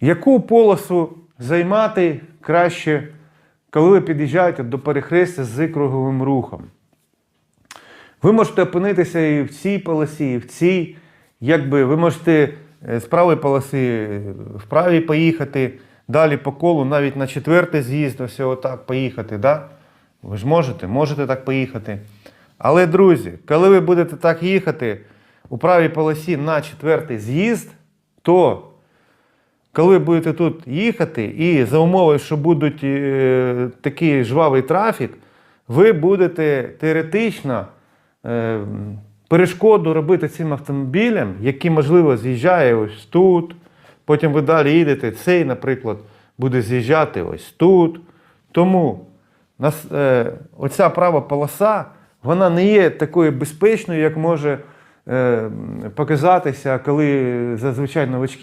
Яку полосу займати краще, коли ви під'їжджаєте до перехрестя з круговим рухом? Ви можете опинитися і в цій полосі, і в цій. Якби ви можете е, з правої полоси е, в правій поїхати, далі по колу, навіть на четвертий з'їзд, ось отак поїхати. Да? Ви ж можете, можете так поїхати. Але, друзі, коли ви будете так їхати у правій полосі на четвертий з'їзд, то коли будете тут їхати, і за умови, що будуть е, такий жвавий трафік, ви будете теоретично е, перешкоду робити цим автомобілям, який, можливо, з'їжджає ось тут, потім ви далі їдете, цей, наприклад, буде з'їжджати ось тут. Тому нас, е, оця права полоса, вона не є такою безпечною, як може е, показатися, коли зазвичай новачки.